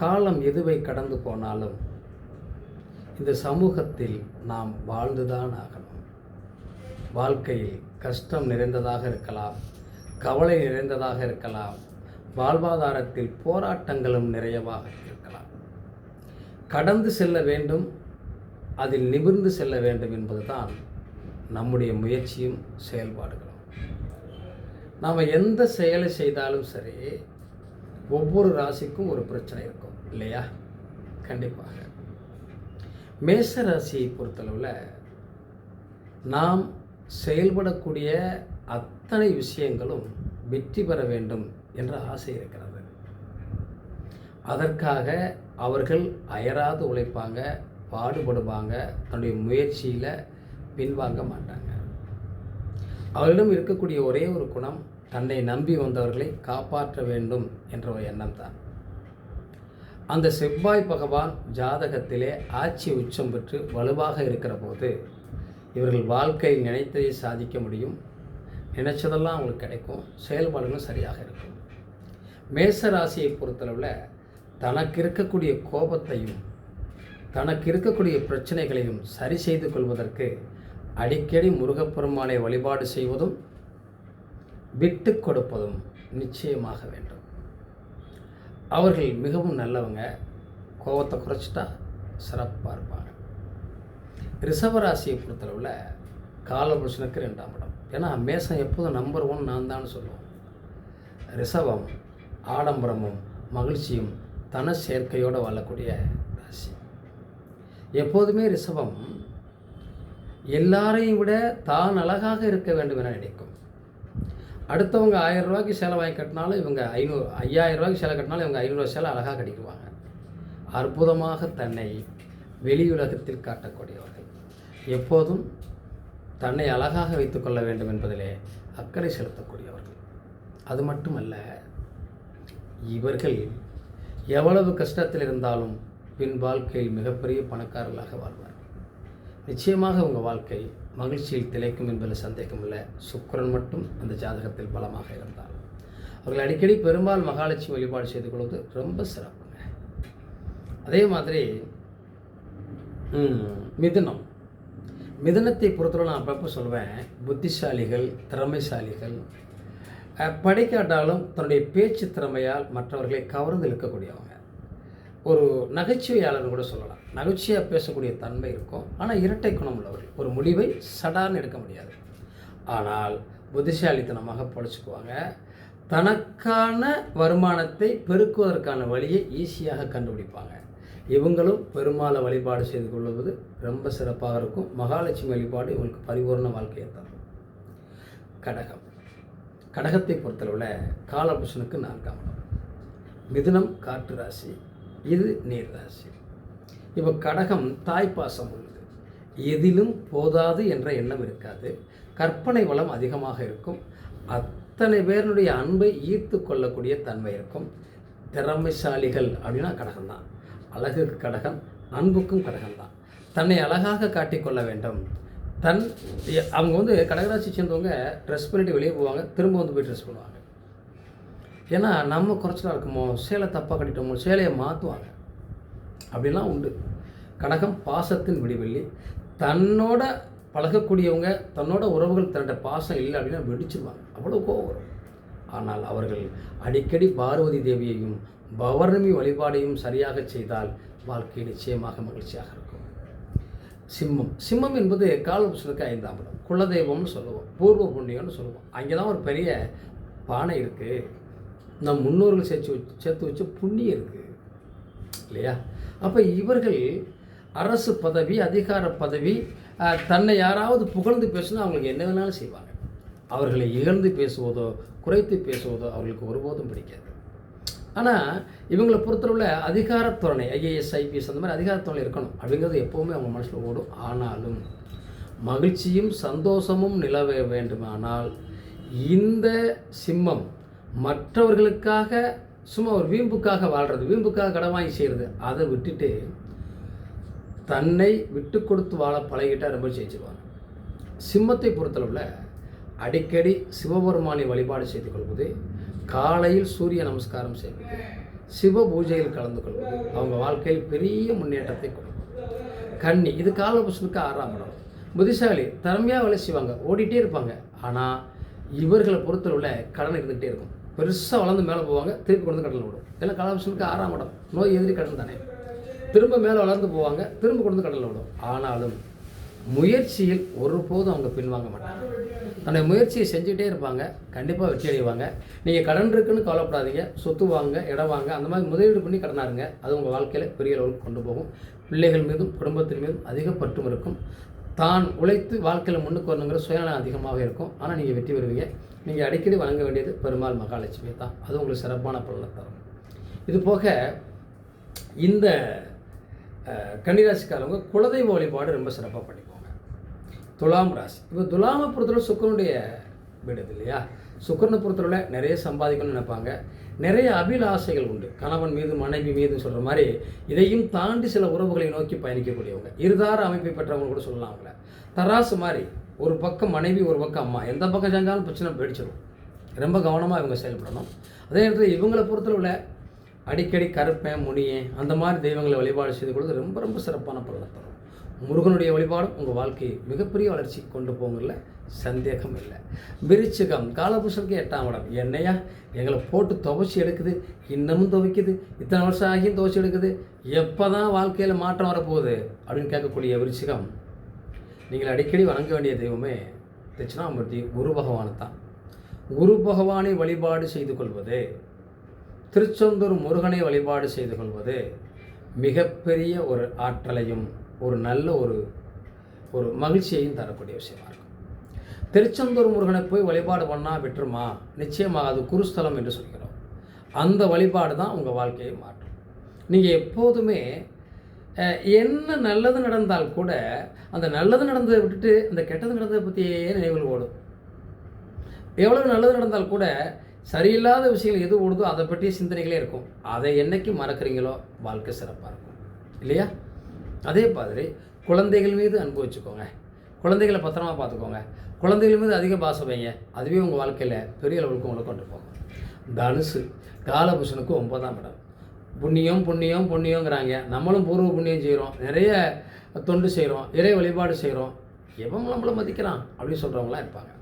காலம் எதுவை கடந்து போனாலும் இந்த சமூகத்தில் நாம் வாழ்ந்துதான் ஆகணும். வாழ்க்கையில் கஷ்டம் நிறைந்ததாக இருக்கலாம் கவலை நிறைந்ததாக இருக்கலாம் வாழ்வாதாரத்தில் போராட்டங்களும் நிறையவாக இருக்கலாம். கடந்து செல்ல வேண்டும் அதில் நிமிர்ந்து செல்ல வேண்டும் என்பதுதான் நம்முடைய முயற்சியும் செயல்பாடுகளும். நாம் எந்த செயலை செய்தாலும் சரி ஒவ்வொரு ராசிக்கும் ஒரு பிரச்சனை இருக்கும். இல்லையா? கண்டிப்பாக. மேச ராசியை பொறுத்தளவில் நாம் செயல்படக்கூடிய அத்தனை விஷயங்களும் வெற்றி பெற வேண்டும் என்ற ஆசை இருக்கிறது. அதற்காக அவர்கள் அயராது உழைப்பாங்க பாடுபடுவாங்க தன்னுடைய முயற்சியில் பின்வாங்க மாட்டாங்க. அவர்களிடம் இருக்கக்கூடிய ஒரே ஒரு குணம் தன்னை நம்பி வந்தவர்களை காப்பாற்ற வேண்டும் என்ற ஒரு எண்ணம் தான் அந்த செவ்வாய் பகவான் ஜாதகத்திலே ஆட்சி உச்சம் பெற்று வலுவாக இருக்கிற போது இவர்கள் வாழ்க்கையில் நினைத்ததை சாதிக்க முடியும். நினைச்சதெல்லாம் அவங்களுக்கு கிடைக்கும். செயல்பாடுகளும் சரியாக இருக்கும். மேச ராசியை பொறுத்தளவில் தனக்கு இருக்கக்கூடிய கோபத்தையும் தனக்கு இருக்கக்கூடிய பிரச்சனைகளையும் சரி செய்து கொள்வதற்கு அடிக்கடி முருகப்பெருமானை வழிபாடு செய்வதும் விட்டு கொடுப்பதும் நிச்சயமாக வேண்டும். அவர்கள் மிகவும் நல்லவங்க. கோபத்தை குறைச்சிட்டா சிறப்பாக இருப்பாங்க. ரிஷபராசியை பொறுத்தளவில் காலபுருஷனுக்கு ரெண்டாம் இடம். ஏன்னா மேசம் எப்போதும் நம்பர் ஒன் நான் தான் சொல்லுவோம். ரிஷபம் ஆடம்பரமும் மகிழ்ச்சியும் தன சேர்க்கையோடு வாழக்கூடிய ராசி. எப்போதுமே ரிஷபம் எல்லாரையும் விட தான் அழகாக இருக்க வேண்டும் என நினைக்கும். அடுத்தவங்க ஆயிரம் ரூபாய்க்கு சேலை வாங்கி கட்டினாலும் இவங்க ஐநூறு ஐயாயிரம் ரூபாய்க்கு சேலை கட்டினாலும் இவங்க ஐநூறுரூவா சேலை அழகாக கட்டிக்குவாங்க. அற்புதமாக தன்னை வெளி உலகத்தில் காட்டக்கூடியவர்கள். எப்போதும் தன்னை அழகாக வைத்துக்கொள்ள வேண்டும் என்பதிலே அக்கறை செலுத்தக்கூடியவர்கள். அது மட்டுமல்ல இவர்கள் எவ்வளவு கஷ்டத்தில் இருந்தாலும் பின் வாழ்க்கையில் மிகப்பெரிய பணக்காரர்களாக வாழ்வார் நிச்சயமாக உங்கள் வாழ்க்கை மகிழ்ச்சியில் திளைக்கும் என்பதில் சந்தேகமில்லை சுக்கரன் மட்டும் அந்த ஜாதகத்தில் பலமாக இருந்தார். அவர்கள் அடிக்கடி பெரும்பால் மகாலட்சுமி வழிபாடு செய்து கொள்வது ரொம்ப சிறப்புங்க. அதே மாதிரி மிதுனம். மிதனத்தை பொறுத்தவரை நான் அப்பப்போ சொல்வேன். புத்திசாலிகள் திறமைசாலிகள் படிக்காட்டாலும் தன்னுடைய பேச்சு திறமையால் மற்றவர்களை கவர்ந்து இழுக்கக்கூடியவங்க. ஒரு நகைச்சுவையாளர்னு கூட சொல்லலாம். நகைச்சுவையாக பேசக்கூடிய தன்மை இருக்கும். ஆனால் இரட்டை குணம் உள்ளவர். ஒரு முடிவை சடார்னு எடுக்க முடியாது. ஆனால் புத்திசாலித்தனமாக பொழைச்சிக்குவாங்க. தனக்கான வருமானத்தை பெருக்குவதற்கான வழியை ஈஸியாக கண்டுபிடிப்பாங்க. இவங்களும் பெருமாளை வழிபாடு செய்து கொள்வது ரொம்ப சிறப்பாக இருக்கும். மகாலட்சுமி வழிபாடு இவங்களுக்கு பரிபூர்ண வாழ்க்கையை தரும். கடகம். கடகத்தை பொறுத்தளவில் காலபுருஷனுக்கு நான்காம் மிதுனம் காற்று ராசி. இது நீர் ராசி. இப்போ கடகம் தாய்ப்பாசம் உள்ளது. எதிலும் போதாது என்ற எண்ணம் இருக்காது. கற்பனை வளம் அதிகமாக இருக்கும். அத்தனை பேருடைய அன்பை ஈர்த்து கொள்ளக்கூடிய தன்மை இருக்கும். திறமைசாலிகள் அப்படின்னா கடகம்தான். அழகுக்கு கடகம் அன்புக்கும் கடகம்தான். தன்னை அழகாக காட்டிக்கொள்ள வேண்டும். தன் அவங்க வந்து கடகராசி சேர்ந்தவங்க ட்ரெஸ் பண்ணிட்டு வெளியே போவாங்க திரும்ப வந்து போய் ட்ரெஸ் பண்ணுவாங்க. ஏன்னா நம்ம குறைச்சலாக இருக்குமோ சேலை தப்பாக கட்டிட்டோமோ சேலையை மாற்றுவாங்க அப்படிலாம் உண்டு. கடகம் பாசத்தின் விடிவெள்ளி தன்னோட பழகக்கூடியவங்க தன்னோட உறவுகள் தன்னோட பாசம் இல்லை அப்படின்னா வெடிச்சிருவாங்க. அவ்வளோ கோவம் வரும். ஆனால் அவர்கள் அடிக்கடி பார்வதி தேவியையும் பௌர்ணமி வழிபாடையும் சரியாக செய்தால் வாழ்க்கை நிச்சயமாக மகிழ்ச்சியாக இருக்கும். சிம்மம். சிம்மம் என்பது காலபுஷனுக்கு ஐந்தாம் இடம். குலதெய்வம்னு சொல்லுவோம். பூர்வ புண்ணியம்னு சொல்லுவோம். அங்கே தான் ஒரு பெரிய பானை இருக்குது நம் முன்னோர்கள் சேர்த்து வச்சு சேர்த்து வச்ச புண்ணியம் இருக்குது இல்லையா? அப்போ இவர்கள் அரசு பதவி அதிகார பதவி தன்னை யாராவது புகழ்ந்து பேசினா அவங்களுக்கு என்ன வேணாலும் செய்வாங்க. அவர்களை இகழ்ந்து பேசுவதோ குறைத்து பேசுவதோ அவர்களுக்கு ஒருபோதும் பிடிக்காது. ஆனால் இவங்களை பொறுத்தளவில் அதிகாரத்துறை ஐஏஎஸ் ஐபிஎஸ் அந்த மாதிரி அதிகாரத்துறை இருக்கணும். அப்படிங்கிறது எப்போவுமே அவங்க மனசில் ஓடும். ஆனாலும் மகிழ்ச்சியும் சந்தோஷமும் நிலவ வேண்டுமானால் இந்த சிம்மம் மற்றவர்களுக்காக சும்மா ஒரு வீம்புக்காக வாழ்கிறது வீம்புக்காக கடன் வாங்கி செய்கிறது அதை விட்டுட்டு தன்னை விட்டு கொடுத்து வாழ பழகிட்டால் ரொம்ப ஜெயிச்சிருவாங்க. சிம்மத்தை பொறுத்தளவில் அடிக்கடி சிவபெருமானை வழிபாடு செய்து கொள்வது காலையில் சூரிய நமஸ்காரம் செய்வது சிவ பூஜையில் கலந்து கொள்வது அவங்க வாழ்க்கையில் பெரிய முன்னேற்றத்தை கொடுக்கும். கன்னி இது காலபுஷனுக்கு ஆறாம் இடம். புத்திசாலி திறமையாக வேலை செய்வாங்க ஓடிட்டே இருப்பாங்க. ஆனால் இவர்களை பொறுத்தளவில் கடன் இருந்துகிட்டே இருக்கும். பெருசாக வளர்ந்து மேலே போவாங்க திருப்பி கொண்டு வந்து கடலில் விடும். ஏன்னா காலபுஷனுக்கு ஆறாம் இடம். நோய் எதிரி கடன் தானே. திரும்ப மேலே வளர்ந்து போவாங்க திரும்ப கொண்டு வந்து கடலில் விடும். ஆனாலும் முயற்சியில் ஒருபோதும் அவங்க பின்வாங்க மாட்டாங்க. தன்னுடைய முயற்சியை செஞ்சுக்கிட்டே இருப்பாங்க கண்டிப்பாக வெற்றி அடைவாங்க. நீங்கள் கடன் இருக்குன்னு கவலைப்படாதீங்க. சொத்து வாங்க இடம் வாங்க அந்த மாதிரி முதலீடு பண்ணி கடனாருங்க அது உங்கள் வாழ்க்கையில் பெரிய அளவுக்கு கொண்டு போகும். பிள்ளைகள் மீதும் குடும்பத்தின் மீதும் அதிக பற்றும் இருக்கும். தான் உழைத்து வாழ்க்கையில் முன்னுக்கு வரணுங்கிற சுயநலம் அதிகமாக இருக்கும். ஆனால் நீங்கள் வெற்றி பெறுவீங்க. நீங்கள் அடிக்கடி வழங்க வேண்டியது பெருமாள் மகாலட்சுமி தான். அது உங்களுக்கு சிறப்பான பலனை தரும். இது போக இந்த கன்னிராசிக்காரவங்க குலதெய்வ வழிபாடு ரொம்ப சிறப்பாக பண்ணிக்குவாங்க துலாம் ராசி. இப்போ துலாமை பொறுத்தவரை சுக்கரனுடைய வீடு இல்லையா? சுக்கரனை பொறுத்தவரை நிறைய சம்பாதிக்கணும்னு நினைப்பாங்க. நிறைய அபிலாசைகள் உண்டு. கணவன் மீது மனைவி மீது சொல்கிற மாதிரி இதையும் தாண்டி சில உறவுகளை நோக்கி பயணிக்கக்கூடியவங்க. இருதார அமைப்பை பெற்றவங்க கூட சொல்லலாம் அவங்கள. தராசு மாதிரி ஒரு பக்கம் மனைவி ஒரு பக்கம் அம்மா. எந்த பக்கம் செஞ்சாலும் பிரச்சனை போயிடுச்சிடும் ரொம்ப கவனமாக இவங்க செயல்படணும். அதே நேரத்தில் இவங்களை பொறுத்தளவில் அடிக்கடி கருப்பேன் முனியேன் அந்த மாதிரி தெய்வங்களை வழிபாடு செய்து கொடுத்து ரொம்ப ரொம்ப சிறப்பான பலனை தரும் முருகனுடைய வழிபாடும் உங்கள் வாழ்க்கையை மிகப்பெரிய வளர்ச்சி கொண்டு போங்கல சந்தேகம் இல்லை. விருச்சிகம் காலபுஷனுக்கு எட்டாம் இடம். என்னையா? எங்களை போட்டு துவைச்சி எடுக்குது. இன்னமும் துவைக்குது. இத்தனை வருஷம் ஆகியும் துவைச்சி எடுக்குது. எப்போ தான் வாழ்க்கையில் மாற்றம் வரப்போகுது அப்படின்னு கேட்கக்கூடிய விருச்சிகம். நீங்கள் அடிக்கடி வணங்க வேண்டிய தெய்வமே தட்சிணாமூர்த்தி குரு பகவான் தான் குரு பகவானை வழிபாடு செய்து கொள்வது திருச்செந்தூர் முருகனை வழிபாடு செய்து கொள்வது மிகப்பெரிய ஒரு ஆற்றலையும் ஒரு நல்ல ஒரு ஒரு மகிழ்ச்சியையும் தரக்கூடிய விஷயமா இருக்கும். திருச்செந்தூர் முருகனை போய் வழிபாடு பண்ணால் விட்டுருமா? நிச்சயமாக அது குருஸ்தலம் என்று சொல்கிறோம். அந்த வழிபாடு தான் உங்கள் வாழ்க்கையை மாற்றும். நீங்கள் எப்போதுமே என்ன நல்லது நடந்தால் கூட அந்த நல்லது நடந்ததை விட்டுட்டு அந்த கெட்டது நடந்ததை பற்றியே நினைவுகள் ஓடும். எவ்வளவு நல்லது நடந்தால் கூட சரியில்லாத விஷயங்கள் எது ஓடுதோ அதை பற்றிய சிந்தனைகளே இருக்கும். அதை என்னைக்கு மறக்கிறீங்களோ வாழ்க்கை சிறப்பாக இருக்கும். இல்லையா? அதே மாதிரி குழந்தைகள் மீது அன்பு வச்சுக்கோங்க. குழந்தைகளை பத்திரமா பார்த்துக்கோங்க. குழந்தைகள் மீது அதிக பாசம் வைங்க. அதுவே உங்கள் வாழ்க்கையில் பெரிய அளவுக்கு உங்களை கொண்டு போகும். தனுசு காலபுருஷனுக்கு ஒன்பதாம் இடம். புண்ணியம் புண்ணியம் புண்ணியங்கிறாங்க. நம்மளும் பூர்வ புண்ணியம் செய்கிறோம் நிறைய தொண்டு செய்கிறோம் இறை வழிபாடு செய்கிறோம் எவன் நம்மளை மதிக்கிறான் அப்படின்னு சொல்கிறவங்களாம் இருப்பாங்க.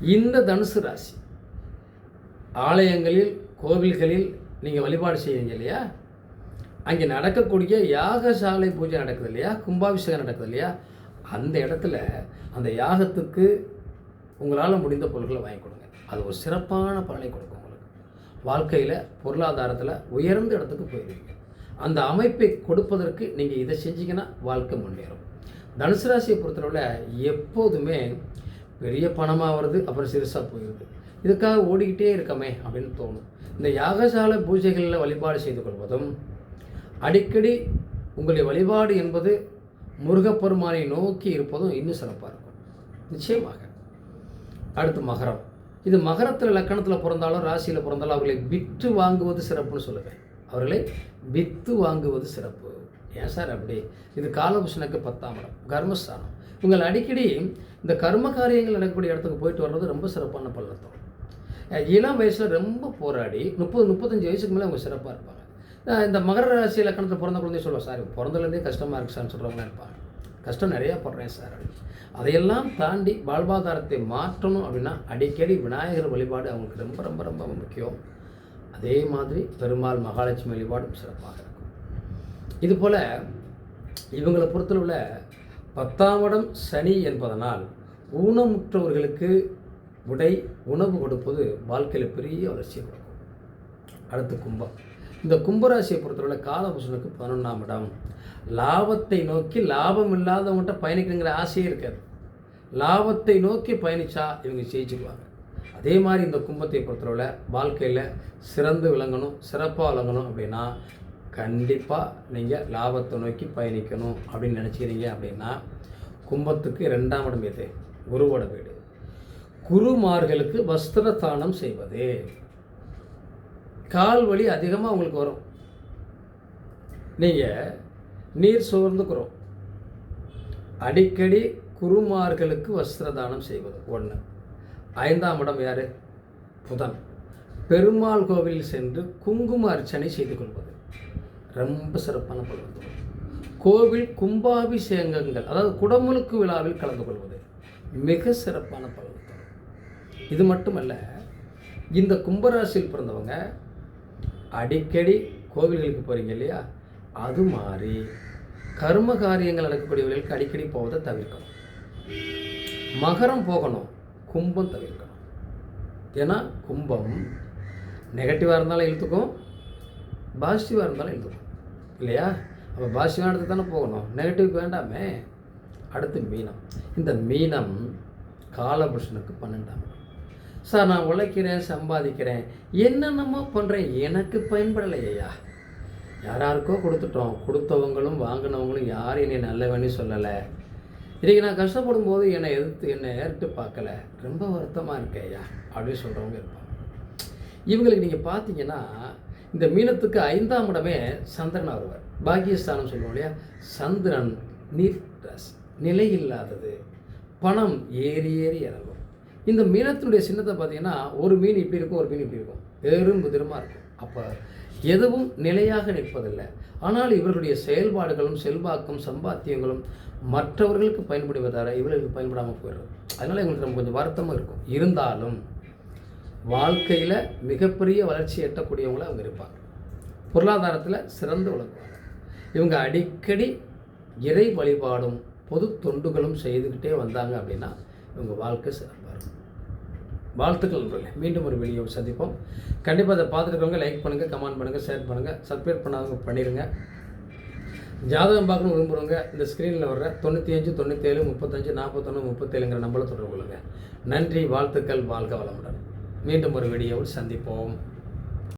இந்த தனுசு ராசி ஆலயங்களில் கோவில்களில் நீங்கள் வழிபாடு செய்வீங்க இல்லையா? அங்கே நடக்கக்கூடிய யாகசாலை பூஜை நடக்குது இல்லையா? கும்பாபிஷேகம் நடக்குது இல்லையா? அந்த இடத்துல அந்த யாகத்துக்கு உங்களால் முடிந்த பொருட்களை வாங்கி கொடுங்க. அது ஒரு சிறப்பான பலனை கொடுக்கும். வாழ்க்கையில் பொருளாதாரத்தில் உயர்ந்த இடத்துக்கு போயிடுவீங்க அந்த அமைப்பை கொடுப்பதற்கு நீங்கள் இதை செஞ்சீங்கன்னா வாழ்க்கை முன்னேறும். தனுசு ராசியை பொறுத்தளவில் எப்போதுமே பெரிய பணமாக வருது அப்புறம் சிறுசாக போயிடுது. இதுக்காக ஓடிக்கிட்டே இருக்கமே அப்படின்னு தோணும். இந்த யாகசாலை பூஜைகளில் வழிபாடு செய்து கொள்வதும் அடிக்கடி உங்களுடைய வழிபாடு என்பது முருகப்பெருமானை நோக்கி இருப்பதும் இன்னும் சிறப்பாக இருக்கும். நிச்சயமாக. அடுத்து மகரம். இது மகரத்தில் லக்கணத்தில் பிறந்தாலும் ராசியில் பிறந்தாலும் அவர்களை விற்று வாங்குவது சிறப்புன்னு சொல்லுவேன் அவர்களை விற்று வாங்குவது சிறப்பு. ஏன் சார் அப்படி? இது காலபுஷனுக்கு பத்தாம் இடம் கர்மஸ்தானம். உங்கள் அடிக்கடி இந்த கர்ம காரியங்கள் நடக்கக்கூடிய இடத்துக்கு போயிட்டு வர்றது ரொம்ப சிறப்பான பள்ளத்தம். இளம் வயசில் ரொம்ப போராடி முப்பது முப்பத்தஞ்சு வயசுக்கு மேலே அவங்க சிறப்பாக இருப்பாங்க. இந்த மகர ராசி லக்கணத்தில் பிறந்த குழந்தைய சொல்லுவோம் சார் பிறந்ததுலேருந்தே கஷ்டமாக இருக்கு சார்னு சொல்கிறவங்களாம் இருப்பாங்க. கஷ்டம் நிறையா படுறேன் சார். அதையெல்லாம் தாண்டி வாழ்வாதாரத்தை மாற்றணும் அப்படின்னா அடிக்கடி விநாயகர் வழிபாடு அவங்களுக்கு ரொம்ப ரொம்ப ரொம்ப முக்கியம். அதே மாதிரி பெருமாள் மகாலட்சுமி வழிபாடும் சிறப்பாக இருக்கும். இது போல் இவங்களை பொறுத்தளவில் பத்தாம் இடம் சனி என்பதனால் ஊனமுற்றவர்களுக்கு உடை உணவு கொடுப்பது வாழ்க்கையில் பெரிய வளர்ச்சியை கொடுக்கும். அடுத்து கும்பம். இந்த கும்பராசியை பொறுத்தவரை காலபுஷனுக்கு பதினொன்றாம் இடம். லாபத்தை நோக்கி லாபம் இல்லாதவங்கள்ட்ட பயணிக்கணுங்கிற ஆசையே இருக்காது. லாபத்தை நோக்கி பயணித்தா இவங்க ஜெயிச்சுக்குவாங்க அதே மாதிரி இந்த கும்பத்தை பொறுத்தளவில் வாழ்க்கையில் சிறந்து விளங்கணும் சிறப்பாக விளங்கணும் அப்படின்னா கண்டிப்பாக நீங்கள் லாபத்தை நோக்கி பயணிக்கணும் அப்படின்னு நினச்சிக்கிறீங்க அப்படின்னா கும்பத்துக்கு ரெண்டாம் இடம் எது? குருவோட வீடு. குருமார்களுக்கு வஸ்திர தானம் செய்வது. கால் வலி அதிகமாக உங்களுக்கு வரும். நீங்கள் நீர் சோர்ந்துக்கிறோம். அடிக்கடி குருமார்களுக்கு வஸ்திரதானம் செய்வது. ஒன்று ஐந்தாம் இடம் யார்? புதன். பெருமாள் கோவிலில் சென்று குங்கும அர்ச்சனை செய்து கொள்வது. ரொம்ப சிறப்பான பலன் கோவில் கும்பாபிஷேகங்கள் அதாவது குடமுழுக்கு விழாவில் கலந்து கொள்வது மிக சிறப்பான பலன் இது மட்டுமல்ல இந்த கும்பராசியில் பிறந்தவங்க அடிக்கடி கோவில்களுக்கு போகிறீங்க இல்லையா? அது மாதிரி கர்ம காரியங்கள் நடக்கக்கூடியவர்களுக்கு அடிக்கடி போவதை தவிர்க்கணும். மகரம் போகணும் கும்பம் தவிர்க்கணும். ஏன்னா கும்பம் நெகட்டிவாக இருந்தாலும் இழுத்துக்கும் பாசிட்டிவாக இருந்தாலும் இழுத்துக்கும். இல்லையா? அப்போ பாசிட்டிவாக இடத்துக்கு தானே போகணும். நெகட்டிவ் வேண்டாமே. அடுத்து மீனம். இந்த மீனம் காலபுருஷனுக்கு பன்னெண்டாம் சார் நான் உழைக்கிறேன் சம்பாதிக்கிறேன். என்னென்னமோ பண்ணுறேன் எனக்கு பயன்படலையா? யாராருக்கோ கொடுத்துட்டோம். கொடுத்தவங்களும் வாங்கினவங்களும் யாரும் என்னை நல்லவன்னு சொல்லலை. இன்றைக்கி நான் கஷ்டப்படும் போது என்னை எதிர்த்து என்னை ஏறிட்டு பார்க்கல. ரொம்ப வருத்தமாக இருக்கேயா அப்படின்னு சொல்கிறவங்க இருப்பாங்க. இவங்களுக்கு நீங்கள் பார்த்தீங்கன்னா இந்த மீனத்துக்கு ஐந்தாம் இடமே சந்திரன் வருவார் பாக்கியஸ்தானம் சொல்லுவோம் இல்லையா? சந்திரன் நீர் நிலை இல்லாதது பணம் ஏறி ஏறி இறங்கும். இந்த மீனத்தினுடைய சின்னத்தை பார்த்தீங்கன்னா ஒரு மீன் இப்படி இருக்கும் ஒரு மீன் இப்படி இருக்கும் பெரும் புதிரமாக இருக்கும். அப்போ எதுவும் நிலையாக நிற்பதில்லை. ஆனால் இவர்களுடைய செயல்பாடுகளும் செல்வாக்கும் சம்பாத்தியங்களும் மற்றவர்களுக்கு பயன்படுவதால் இவர்களுக்கு பயன்படாமல் போயிடும் அதனால் இவங்களுக்கு நம்ம கொஞ்சம் வருத்தமாக இருக்கும். இருந்தாலும் வாழ்க்கையில் மிகப்பெரிய வளர்ச்சி எட்டக்கூடியவங்கள அவங்க இருப்பாங்க. பொருளாதாரத்தில் சிறந்து விளங்குவாங்க. இவங்க அடிக்கடி இறை வழிபாடும் பொது தொண்டுகளும் செய்துக்கிட்டே வந்தாங்க அப்படின்னா உங்கள் வாழ்க்கை சிறப்பாக இருக்கும். வாழ்த்துக்கள் நண்பர்களே. மீண்டும் ஒரு வீடியோ சந்திப்போம். கண்டிப்பாக அதை பார்த்துருக்கவங்க லைக் பண்ணுங்கள் கமெண்ட் பண்ணுங்கள் ஷேர் பண்ணுங்கள் சப்ஸ்கிரைப் பண்ணாதவங்க பண்ணிடுங்க ஜாதகம் பார்க்கணும் விரும்புகிறவங்க இந்த ஸ்க்ரீனில் வர்ற தொண்ணூற்றி அஞ்சு தொண்ணூற்றேழு முப்பத்தஞ்சு நாற்பத்தொன்று முப்பத்தேழுங்கிற நம்பரை தொடர்பு கொள்ளுங்கள் நன்றி வாழ்த்துக்கள் வாழ்க வளமுடன். மீண்டும் ஒரு வீடியோவில் சந்திப்போம்.